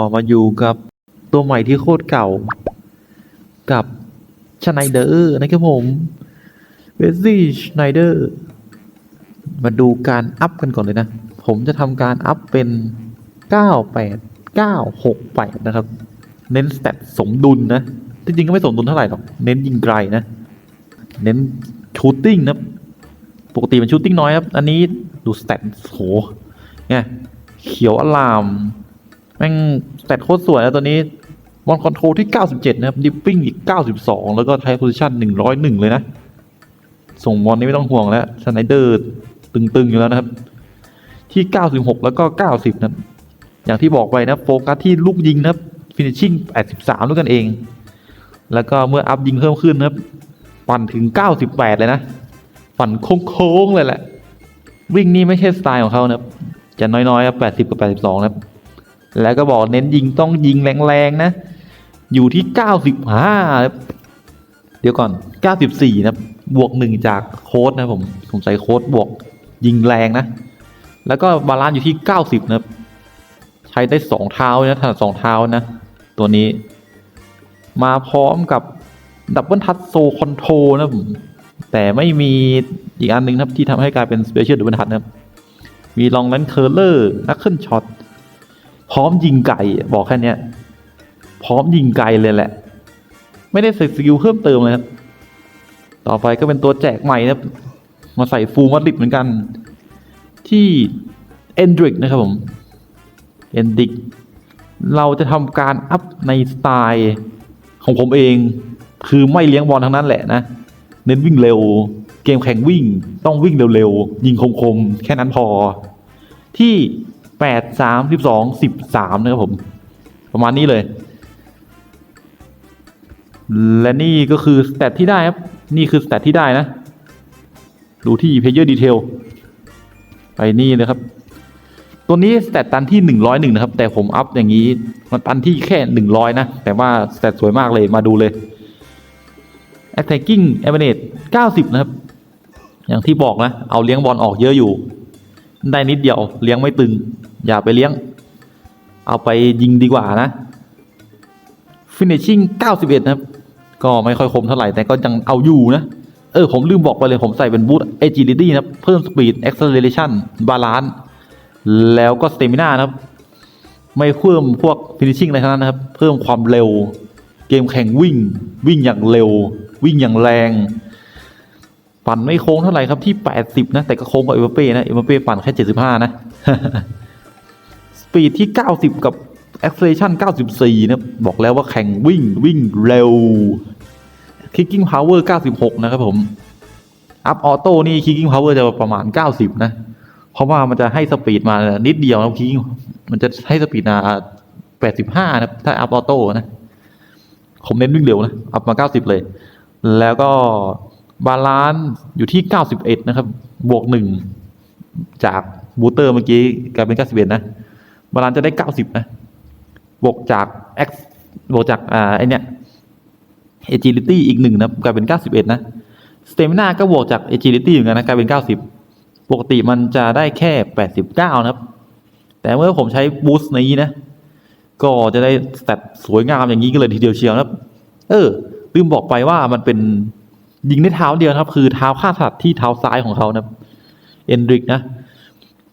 อมาอยู่กับตัวใหม่ที่โคตรเก่า กับชไนเดอร์นะครับผมเวสซี่ชไนเดอร์มาดูการอัพกันก่อนเลยนะ ผมจะทำการอัพเป็น 98 968 นะครับ เน้นสเตตสมดุลนะ จริงๆ ก็ไม่สมดุลเท่าไหร่หรอก เน้นยิงไกลนะ เน้นชูตติ้งนะปกติมันชูตติ้งน้อยครับ อันนี้ดูสเตตโหเนี่ยเขียวอลาม แม่งสเตตโคตรสวยนะตัวนี้บอลคอนโทรลที่ 97 นะครับ ดิปปิ้งอีก 92 แล้วก็ไทโพซิชัน101 เลยนะ ส่งบอลนี่ไม่ต้องห่วงแล้วสไนเดอร์ตึงๆ อยู่แล้วนะครับ ที่ 96 แล้วก็ 90 นะครับอย่างที่บอกไปนะโฟกัสที่ลูกยิงนะครับฟินิชชิ่ง 83 ด้วยกันเอง แล้วก็เมื่ออัพยิงเพิ่มขึ้นนะครับ ปั่นถึง 98 เลยนะ ปั่นโค้งๆเลยแหละ วิ่งนี่ไม่ใช่สไตล์ของเขานะครับ จะน้อยๆครับ80 กับ 82 นะครับ แล้วก็บอกเน้นยิงต้องยิงแรงๆนะ อยู่ที่ 95 เดี๋ยวก่อน 94 นะครับบวก1จากโค้ดนะผมผมใส่โค้ดบวกยิงแรงนะ แล้วก็บาลานซ์อยู่ที่ 90 นะครับใช้ได้ 2 เท้านะถนัด2เท้านะ ตัวนี้ มาพร้อมกับดับเบิลทัชโซคอนโทรนะผมแต่ไม่มีอีกอันหนึ่งนะครับที่ทำให้กลายเป็นสเปเชียลดับเบิลทัชนะครับ มีลองแลนเคอร์เลอร์นักขึ้นช็อต พร้อมยิงไก่บอกแค่นี้พร้อมยิงไกลเลยแหละ ไม่ได้ใส่สกิลเพิ่มเติมเลยครับ ต่อไปก็เป็นตัวแจกใหม่นะมาใส่ฟูลมัดลิดเหมือนกัน ที่เอนดริกนะครับผมเอนดิกเราจะทำการอัพในสไตล์ของผมเอง คือไม่เลี้ยงบอลทั้งนั้นแหละนะ เน้นวิ่งเร็ว เกมแข่งวิ่งต้องวิ่งเร็วๆ ยิงคมๆ แค่นั้นพอ ที่ 8 3 12 13นะครับผม ประมาณนี้เลย และนี่ก็คือสเตตที่ได้ครับ นี่คือสเตตที่ได้นะ ดูที่ Player Detail ไปนี่เลยครับ ตัวนี้สเตตตันที่101นะครับ แต่ผมอัพอย่างนี้ มันตันที่แค่100นะ แต่ว่าสเตตสวยมากเลยมาดูเลย Attacking Average 90 นะครับ อย่างที่บอกนะ เอาเลี้ยงบอลออกเยอะอยู่ ได้นิดเดียวเลี้ยงไม่ตึง อย่าไปเลี้ยง เอาไปยิงดีกว่านะ Finishing 91 นะครับ ก็ไม่ค่อยคมเท่าไหร่ แต่ก็ยังเอาอยู่นะ เออ ผมลืมบอกไปเลยผมใส่เป็นบูท Agility นะเพิ่ม Speed Acceleration Balance แล้วก็ Stamina นะครับ ไม่เพิ่มพวก Finishing อะไรทั้งนั้นนะครับ เพิ่มความเร็ว เกมแข่งวิ่ง วิ่งอย่างเร็ว วิ่งอย่างแรง ปั่นไม่โค้งเท่าไหร่ครับที่ 80 นะ แต่ก็โค้งกว่าเอเวอร์เป้นะ เอเวอร์เป้ปั่นแค่ 75 นะ ปีดที่ 90 กับ acceleration 94 นะ บอกแล้วว่าแข่งวิ่งวิ่งเร็ว kicking power 96 นะครับผม up auto นี่ kicking power จะประมาณ 90 นะ เพราะว่ามันจะให้สปีดมานิดเดียวนะ kicking มันจะให้สปีดมา85 นะ ถ้า up auto นะ ผมเน้นวิ่งเร็วนะอัพมา 90 เลย แล้วก็บาลานซ์อยู่ที่ 91 นะครับ บวก 1 จากบูเตอร์เมื่อกี้กลายเป็น 91 นะ บาลานจะได้90นะบวกจาก X บวกจากอ่าไอเนี้ย agility อีกหนึ่งนะกลายเป็น91นะ stamina ก็บวกจาก agility เหมือนกันนะกลายเป็น90ปกติมันจะได้แค่89นะครับ แต่เมื่อผมใช้บูสต์นี้นะ ก็จะได้สเตตสวยงามอย่างนี้ก็เลยทีเดียวเชียวนะครับเออลืมบอกไปว่ามันเป็นยิงด้วยเท้าเดียวครับ คือเท้าข้างถนัดที่เท้าซ้ายของเขานะเอนดริกนะ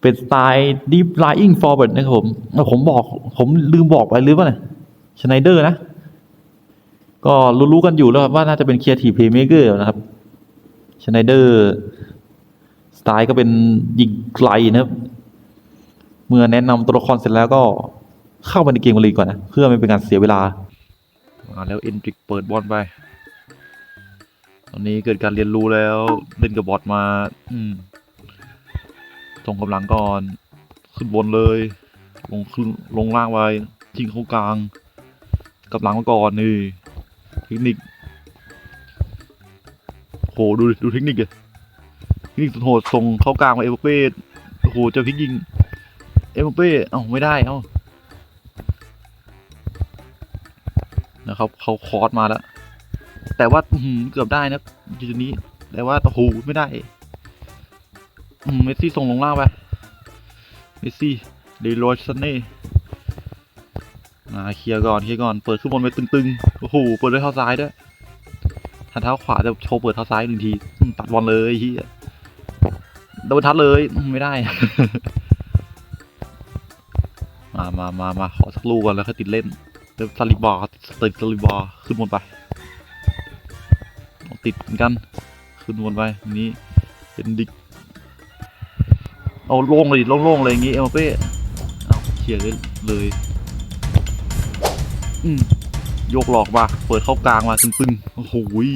เป็นสไตล์ deep lying forward นะครับผมแล้วผมบอก ผมลืมบอกไปหรือเปล่าเนี่ยชไนเดอร์นะ ก็รู้ๆกันอยู่แล้วว่าน่าจะเป็น creative playmaker นะครับชไนเดอร์สไตล์ก็เป็นยิงไกลนะครับ เมื่อแนะนำตัวละครเสร็จแล้วก็เข้ามาในเกมกันเลยดีก่อนนะ เพื่อไม่เป็นการเสียเวลามาแล้วเอ็นดริกเปิดบอลไป ตอนนี้เกิดการเรียนรู้แล้วเล่นกับบอทมา อืม ส่งกำลังก่อน ขึ้นบนเลย ลงขึ้นลงล่างไปยิงเข้ากลางกับหลังมาก่อนนี่เทคนิคโหดูดูเทคนิคเลยเทคนิคสุดโหดส่งเข้ากลางมาเอเวอร์เป้โอ้โหจอพลิกยิง เอเวอร์เป้เอ้าไม่ได้เอ้านะครับเขาคอร์สมาแล้ว แต่ว่าเกือบได้นะจุดนี้แต่ว่าโอ้โหไม่ได้ เมสซี่ส่งลงล่างไป เมสซี่เดโรชันเน่มาเคลียร์ก่อนเคลียร์ก่อน เปิดขึ้นบนไปตึงๆ โอ้โห เปิดด้วยเท้าซ้ายด้วยถ้าเท้าขวาจะโชว์เปิดเท้าซ้ายหนึ่งที ตัดบอลเลยเฮียโดนทัดเลยไม่ได้ มามามามาขอสักลูกก่อนแล้วค่อยติดเล่นเดี๋ยวซาลิบาติดซาลิบาขึ้นบนไปติดเหมือนกัน ขึ้นบนไปนนี้เป็นดิก เอาโล่งเลยดิโล่งๆเลยอย่างงี้เอ็มบัปเป้เอาเขี่ยเลยเลยอืมโยกหลอกมาเปิดเข้ากลางมาตึงๆโอ้โหย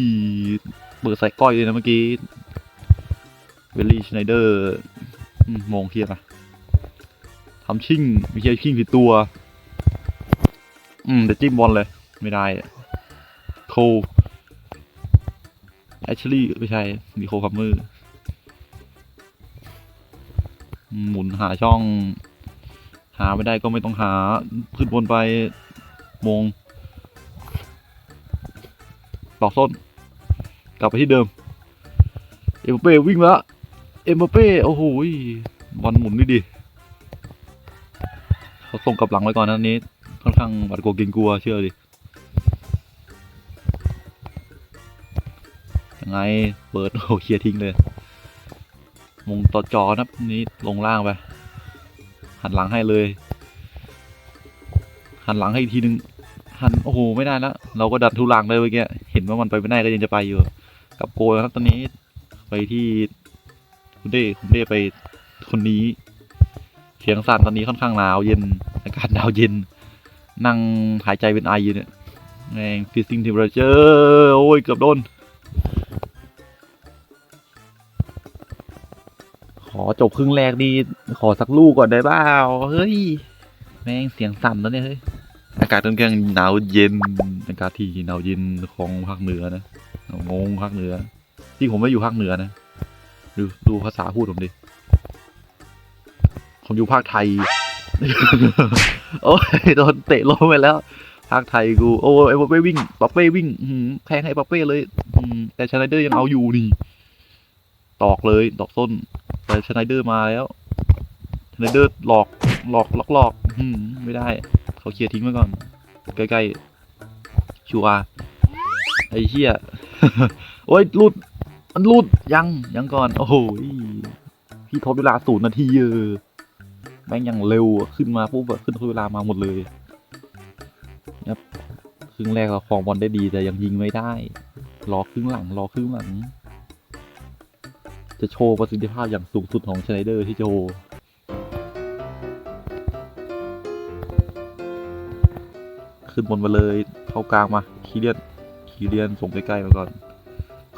เปิดใส่ก้อยเลยนะเมื่อกี้เวลลี่ชไนเดอร์อืมมองเคลียร์มาทำชิ่งไม่ใช่ชิ่งผิดตัว อืมแต่จิ้มบอลเลย ไม่ได้โคแอชลี่ไม่ใช่มีโคคัมเมอร์ หมุนหาช่อง หาไม่ได้ก็ไม่ต้องหาขึ้นบนไปมงตอกส้น กลับไปที่เดิม เอ็มบัปเป้วิ่งแล้ว เอ็มบัปเป้โอ้โหบอลหมุนนี่ดิเขาส่งกลับหลังไว้ก่อนนะนนี้ ค่อนข้างหวาดกลัวเกรงกลัวเชื่อดิยังไงเปิดโอ้เคลียร์ทิ้งเลย มงต่อจอนะนี่ลงล่างไป หันหลังให้เลย หันหลังให้อีกทีนึง หันโอ้โหไม่ได้แล้วเราก็ดันทุลังเลยเมื่อกี้เห็นว่ามันไปไม่ได้ก็ยังจะไปอยู่ กับโกนะครับตอนนี้ ไปที่คุณเด้คุณเด้ไปคนนี้เสียงสั่นตอนนี้ค่อนข้างหนาวเย็นอากาศหนาวเย็น นั่งหายใจเป็นไออยู่เนี่ยแม่ง freezing temperature โอ้ยเกือบโดน ขอจบครึ่งแรกนี่ขอสักลูกก่อนได้เปล่าเฮ้ย แม่งเสียงสั่นแล้วเนี่ยเฮ้ย อากาศค่อนข้างหนาวเย็น อากาศที่หนาวเย็นของภาคเหนือนะงงภาคเหนือ ที่ผมไม่อยู่ภาคเหนือนะ ดูดูภาษาพูดผมดิ ผมอยู่ภาคไทย โอ้ยโดนเตะลงไปแล้ว ภาคไทยกู โอ้ยไอ้ป๊อปเป้วิ่งป๊อปเป้วิ่งแทงให้ป๊อปเป้เลยแต่ชไนเดอร์ยังเอาอยู่นี่ ตอกเลยตอกส้นแต่ชไนเดอร์มาแล้วชไนเดอร์หลอกหลอกหลอกหลอกไม่ได้ เขาเคลียร์ทิ้งไว้ก่อน ใกล้ๆชัวร์ไอ้เหี้ยโอ้ยหลุดมันหลุดยังยังก่อน โอ้โหพี่ทดเวลาศูนย์นาทีเออแม่งยังเร็วขึ้นมาปุ๊บขึ้นทดเวลามาหมดเลยครับครึ่งแรกเราครองบอลได้ดีแต่ยังยิงไม่ได้ รอครึ่งหลังรอครึ่งหลัง จะโชว์ประสิทธิภาพอย่างสูงสุดของชไนเดอร์ที่จะโชว์ขึ้นบนมาเลยเข้ากลางมาคีเลียนคีเลียนส่งใกล้ๆมาก่อน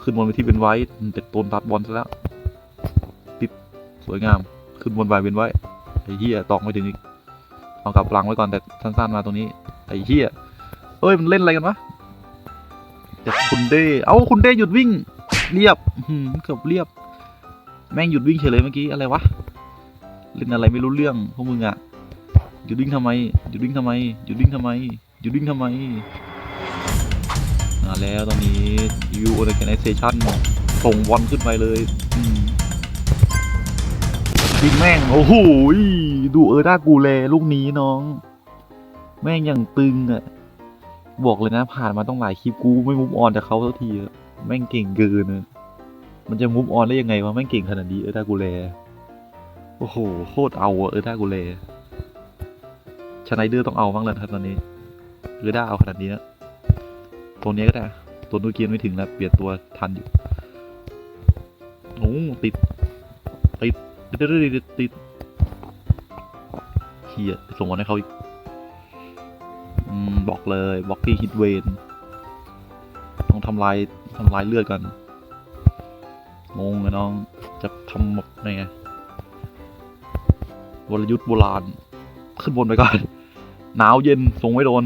ขึ้นบนไปที่เป็นไว้แต่โดนตัดบอลซะแล้ว ติดสวยงาม ขึ้นบนไปเป็นไว้ไอ้เหี้ยตอกไม่ถึงอีกเอากลับหลังไว้ก่อนแต่สั้นๆมาตรงนี้ไอ้เหี้ยเอ้ยมันเล่นอะไรกันวะแต่คุณเด้ เอาคุณเด้หยุดวิ่ง เรียบเกือบเรียบ แม่งหยุดวิ่งเฉยเลยเมื่อกี้อะไรวะเล่นอะไรไม่รู้เรื่องพวกมึงอะหยุดวิ่งทำไมหยุดวิ่งทำไมหยุดวิ่งทำไมหยุดวิ่งทำไมมาแล้วตอนนี้ U Organization ส่งบอลขึ้นไปเลยอืมยิงแม่ง โอ้โหดูเออร์ด้ากูแลลูกนี้น้อง แม่งอย่างตึงอะบอกเลยนะผ่านมาต้องหลายคลิปกูไม่มุฟออนจากเขาสักทีแม่งเก่งเกินอะ มันจะมุฟออนได้ยังไงวะแม่งเก่งขนาดนี้เออถ้ากูแลโอ้โหโคตรเอาอะเออถ้ากูแลชไนเดอร์ต้องเอาบ้างแล้วครับตอนนี้เออร์ด้าเอาขนาดนี้นะตัวนี้ก็ได้ตัวนูเกียนไม่ถึงแล้วเปลี่ยนตัวทันอยู่โอ้ติดติดติดติดติดติดเฮียส่งบอลให้เขาอีกอืมบอกเลยบล็อกที่ฮิตเวนต้องทำลายทำลายเลือดกัน งงเลยน้อง จะทำแบบไงวรยุทธ์โบราณ ขึ้นบนไปก่อน หนาวเย็นส่งไม่โดน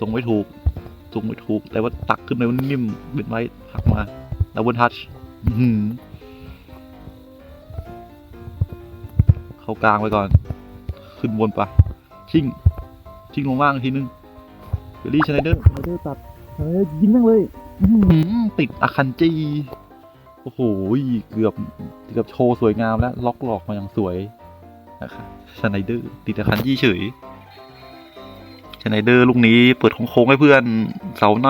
ส่งไม่ถูก ส่งไม่ถูก แต่ว่าตักขึ้นไปมันนิ่มเป็นไว้หักมาดับเบิลทัชเข้ากลางไปก่อน ขึ้นบนไป ชิ่ง ชิ่งลงล่างอีกทีนึงเบลลี่ชไนเดอร์ชไนเดอร์ตัดชไนเดอร์ยิงแม่งเลยอื้อหือติดอาคันจี โอ้โหเกือบเกือบโชว์สวยงามแล้วล็อกหลอกมาอย่างสวยนะครับชไนเดอร์ติดคันจีเฉยชไนเดอร์ลูกนี้เปิดโค้งให้เพื่อนเสาใน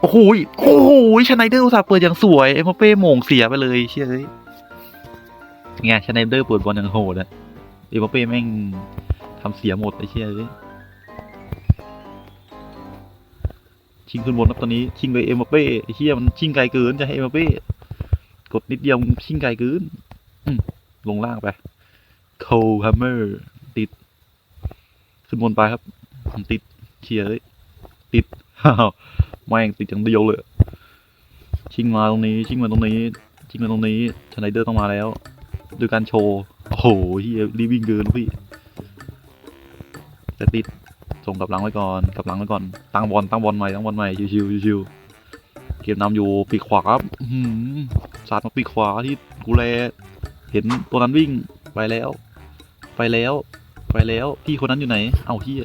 โอ้โหโอ้โหชไนเดอร์อุตส่าห์เปิดอย่างสวยเอ็มเป้โม่งเสียไปเลยเชื่อเลยไงชไนเดอร์เปิดบอลอย่างโหดอะเอ็มเป้แม่งทำเสียหมดไอ้เชื่อเลย ชิงขึ้นบนครับตอนนี้ชิงเลยเอ็มบัปเป้เชี่ยมันชิงไกลเกินจะให้เอ็มบัปเป้กดนิดเดียวชิงไกลเกินลงล่างไปโคลฮัมเมอร์ติด ขึ้นบนไปครับติดเชียร์เลยติดอ้าแม่งติดอย่างเดียวเลยชิงมาตรงนี้ ชิงมาตรงนี้ ชิงมาตรงนี้ชไนเดอร์ต้องมาแล้วด้วยการโชว์ โอ้โหเฮียรีวิ่งเกินพี่แต่ติด ส่งกลับหลังไว้ก่อนกลับหลังไว้ก่อนตั้งบอลตั้งบอลใหม่ตั้งบอลใหม่ชิวๆชิวๆเกมนำอยู่ปีกขวาครับสาดมาปีกขวาที่กูแลเห็นตัวนั้นวิ่งไปแล้ว ไปแล้วไปแล้วพี่คนนั้นอยู่ไหน เอ้าพี่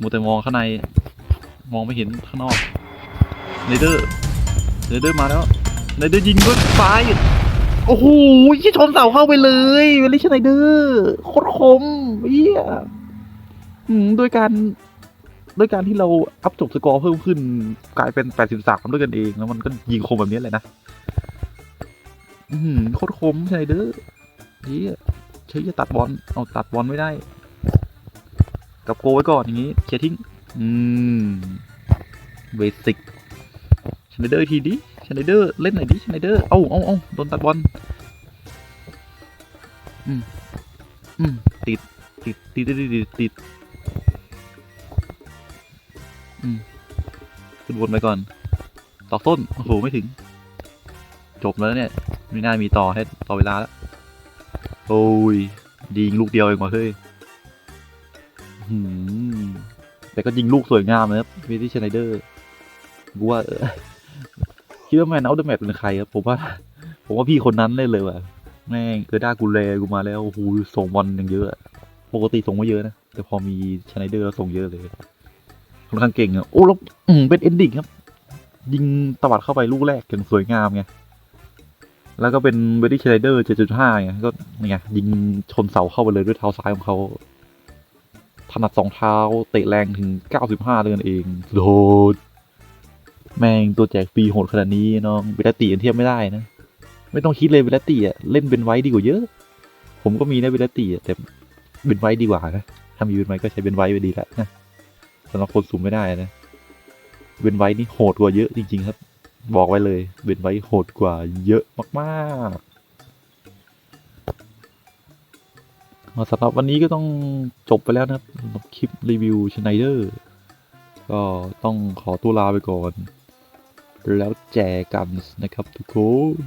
มัวแต่มองข้างใน มองไม่เห็นข้างนอกเนเดอร์เนเดอร์มาแล้วเนเดอร์ยิงด้วยซ้ายโอ้โหยี่ชนเสาเข้าไปเลยเวลิชไนเดอร์โคตรคมเยี่ย อืมด้วยการด้วยการที่เราอัพจบสกอร์เพิ่มขึ้น กลายเป็น83ด้วยกันเองแล้วมันก็ยิงคมแบบนี้เลยนะอืมโคตรคมใชไนเด้อร์เยี่ยเชื่จะตัดบอลเอาตัดบอลไม่ได้ กับโกไว้ก่อนอย่างนี้เคลียร์ทิ้ง อืมเบสิกชไนเดอร์ทีดิชไนเดอร์เล่นหน่อยดิชไนเดอร์เอาเอาเอาโดนตัดบอลอืมอืมติดติดติดติดติด ขึ้นบนไปก่อนต่อต้น โอ้โห ไม่ถึง จบแล้วเนี่ย ไม่น่ามีต่อให้ต่อเวลาแล้ว โอ้ย ยิงลูกเดียวเองว่ะเฮ้ยหืมแต่ก็ยิงลูกสวยงามนะครับวิที่ชไนเดอร์กูว่าเออคิดว่าแมนเอาเดอะแมตเป็นใครครับ ผมว่า ผมว่าพี่คนนั้นเลยเลยว่ะ แม่งเกอร์ด้ากูแลกูมาแล้วโอ้โหส่งบอลอย่างเยอะอะปกติส่งไม่เยอะนะ แต่พอมีชไนเดอร์แล้วส่งเยอะเลย ค่อนข้างเก่งอะโอ้แล้วเป็นเอนดิ้งครับ ยิงตวัดเข้าไปลูกแรกอย่างสวยงามไงแล้วก็เป็นเวดี้ชไ i เดอร์ 7.5ไงก็นี่ไงยิงชนเสาเข้าไปเลยด้วยเท้าซ้ายของเขาถนัดสองเท้าเตะแรงถึง 95เลยกันเองโดดแม่งตัวแจกฟรีโหดขนาดนี้น้องเวลตีเทียบไม่ได้นะ ไม่ต้องคิดเลยเวลตีอะเล่นเป็นไว้ดีกว่าเยอะ ผมก็มีนะเวลตีอะแต่เป็นไว้ดีกว่านะถ้ามีเป็นไว้ก็ใช้เป็นไว้ไปดีแล้วนะ สำหรับคนสูงไม่ได้นะเป็นไว้นี่โหดกว่าเยอะจริง ๆ ครับ บอกไว้เลยเบนไว้โหดกว่าเยอะมากๆสำหรับวันนี้ก็ต้องจบไปแล้วนะครับคลิปรีวิวชไนเดอร์ก็ต้องขอตัวลาไปก่อน แล้วแจกันนะครับทุกคน